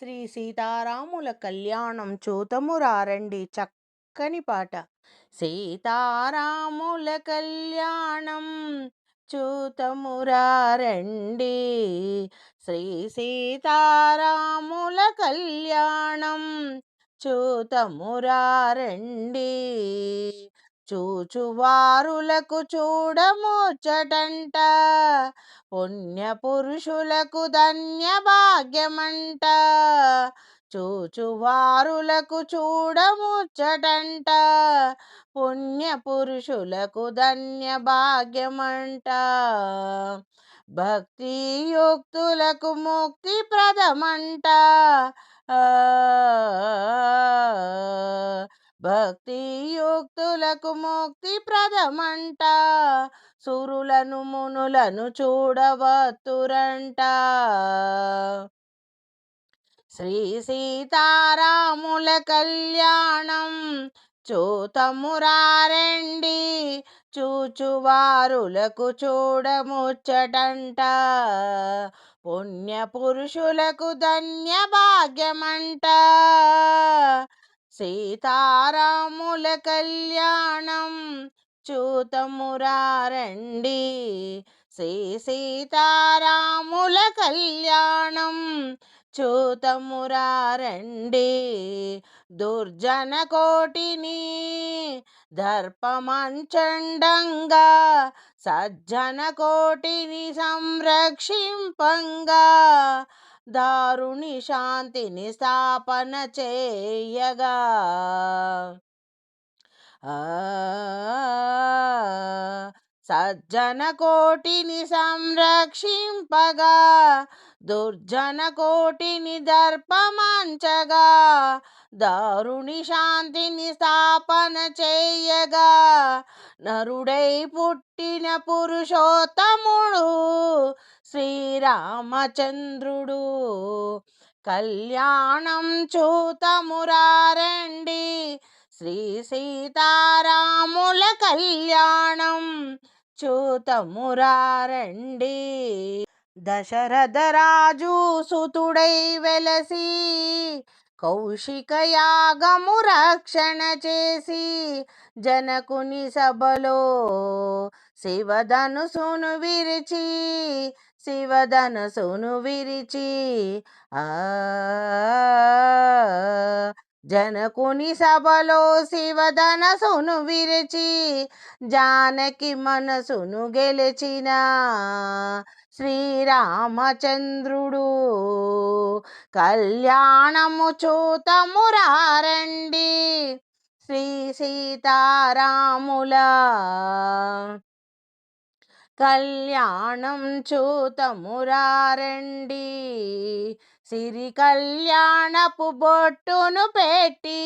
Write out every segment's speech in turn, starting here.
శ్రీ సీతారాముల కళ్యాణం చూతము రారండి చక్కని పాట. సీతారాముల కళ్యాణం చూతము రారండి శ్రీ సీతారాముల కళ్యాణం చూతము రారండి చూచువారులకు చూడముచ్చటంట పుణ్య పురుషులకు ధన్య భాగ్యమంట చూచువారులకు చూడముచ్చటంట పుణ్య పురుషులకు ధన్య భాగ్యమంట భక్తి యుక్తులకు ముక్తి ప్రదమంట భక్తి యుక్తులకు ముక్తి ప్రదమంట సురులను మునులను చూడవత్తురంట. శ్రీ సీతారాముల కళ్యాణం చూతమురారండి. చూచువారులకు చూడముచ్చటంట. పుణ్య పురుషులకు ధన్య భాగ్యమంట సీతారాముల కళ్యాణం చూతమురారండి. శ్రీ సీతారాముల కళ్యాణం చూతమురారండి. దుర్జన కోటిని దర్పమంచండంగా సజ్జన కోటిని సంరక్షింపంగా దారుణి శాంతిని స్థాపన చేయగా. సజ్జన కోటిని సంరక్షింపగా. దుర్జన కోటిని దర్పమంచగా దారుణి శాంతిని స్థాపన చేయగా నరుడై పుట్టిన పురుషోత్తముడు శ్రీరామచంద్రుడు. కళ్యాణం చూతమురారండి శ్రీ సీతారాముల కళ్యాణం చూతమురారండి. దశరథరాజు సుతుడై వెలసి కౌశిక యాగము రక్షణ చేసి జనకుని సభలో శివధనుసును విరిచి శివధనుసును విరిచి ఆ జనకుని సభలో శివధనసును విరిచి జానకి మనసును గెలిచిన శ్రీరామచంద్రుడు. కళ్యాణము చూతమురారండి శ్రీ సీతారాముల కళ్యాణం చూతమురారండి సిరి కళ్యాణపు బొట్టును పెట్టి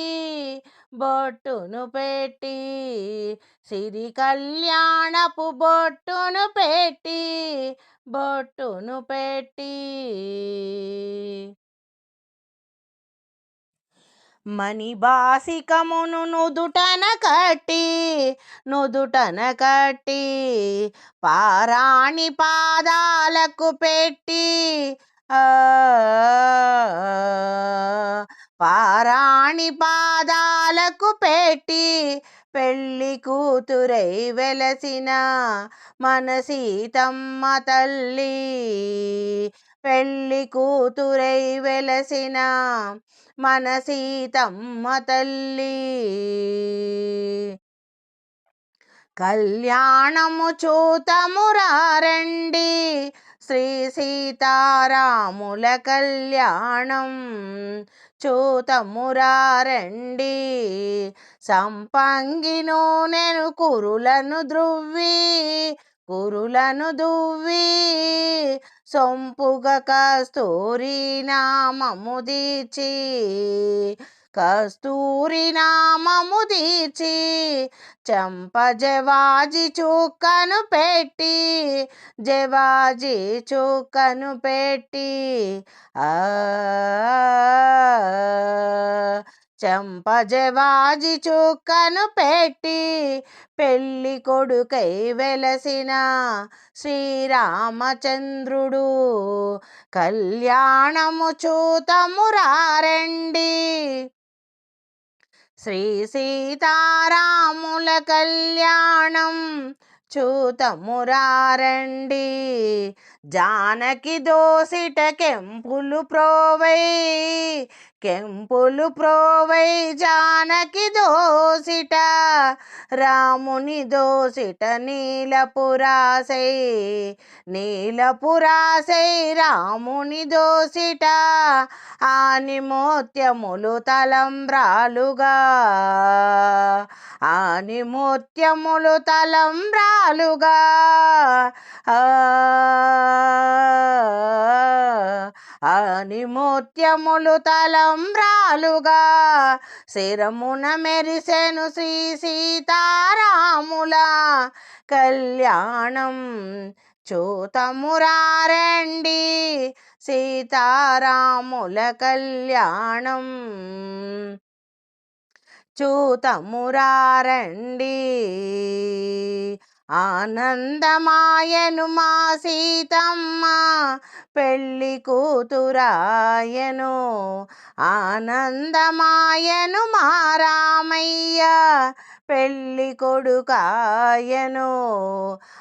బొట్టును పెట్టి సిరి కళ్యాణపు బొట్టును పెట్టి బొట్టును పెట్టి. మణిబాసికమును నుదుటన కట్టి నుదుటన కట్టి పారాణి పాదాలకు పెట్టి పారాణి పాదాలకు పెట్టి పెళ్ళి కూతురై వెలసిన మన సీతమ్మ తల్లి. పెళ్ళి కూతురై వెలసిన మన సీతమ్మ తల్లి. కళ్యాణము చూతమురారండి శ్రీ సీతారాముల కళ్యాణం చూతమురారండి సంపంగి నూనెను కురులను ద్రువ్వి కురులను దువ్వి సొంపుగ కస్తూరి నామము దీచి కస్తూరి నామము దీచి చంప జవాజి పెట్టి జవాజి చూకను పెట్టి ఆ చంపజవాజి చుక్కను పెట్టి పెళ్ళి కొడుకై వెలసిన శ్రీరామచంద్రుడు కళ్యాణము చూతము రారండి శ్రీ సీతారాముల కళ్యాణం చూతమురారండి. జానకి దోసిట కెంపులు ప్రోవై కెంపులు ప్రోవై జానకి దోసిట రాముని దోసిట నీలపురాసై నీలపురాసై రాముని దోసిట ఆని మోత్యములు తలంబ్రాలుగా ఆని మోత్యములు తలంబ్రాలుగా ఆని మోత్యములు తలంబ్రాలుగా శిరమున మెరిసెను శ్రీ సీతారాముల కళ్యాణం. చూతమురారండి సీతారాముల కళ్యాణం. చూతమురారండి ఆనందమాయను మా సీతమ్మ పెళ్ళి కూతురాయను. ఆనందమాయను మా రామయ్య పెళ్ళి కొడుకాయను.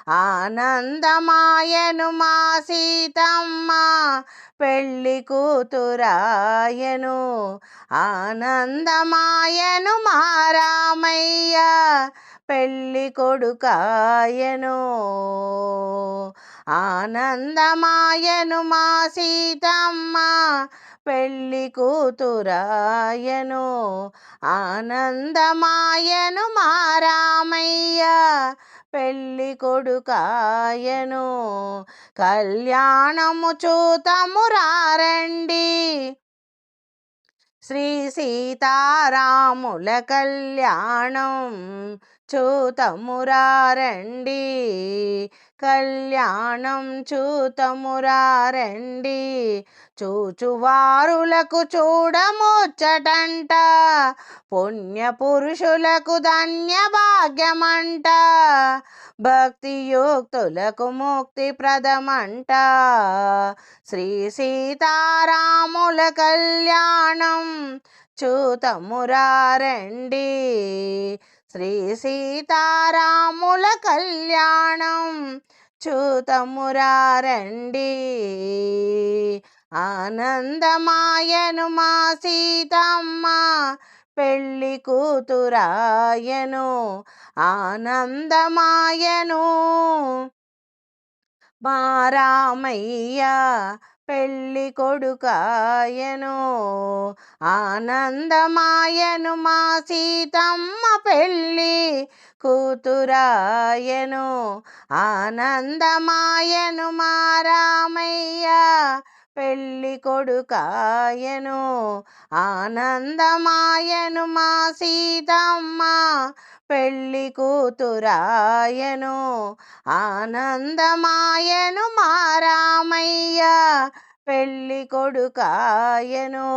ఆనందమాయను మా సీతమ్మ పెళ్ళి కూతురాయను. ఆనందమాయను మా రామయ్య పెళ్ళి కొడుకాయను. ఆనందమాయను మా సీతమ్మ. పెళ్ళి కూతురాయను. ఆనందమాయను మా రామయ్య. పెళ్ళి కొడుకాయను. కళ్యాణము చూతము రారండి. శ్రీ సీతారాముల కళ్యాణం. చూతమురారండి. కళ్యాణం చూతమురారండి. చూచువారులకు చూడముచ్చటంట. పుణ్య పురుషులకు ధన్య భక్తియుక్తులకు ముక్తి ప్రదమంట శ్రీ సీతారాముల కళ్యాణం చూతమురారండి. శ్రీ సీతారాముల కళ్యాణం చూతమురారండి. ఆనందమాయను మా సీతమ్మ పెళ్ళి కూతురాయను ఆనందమాయను. మారామయ్య పెళ్ళి కొడుకాయను ఆనందమాయను మా సీతమ్మ పెళ్ళి కూతురాయను ఆనందమాయను మా రామయ్య పెళ్ళి కొడుకాయను ఆనందమాయను మా సీతమ్మ. పెళ్ళి కూతురాయను ఆనందమాయను మా రామయ్య. పెళ్ళి కొడుకాయను.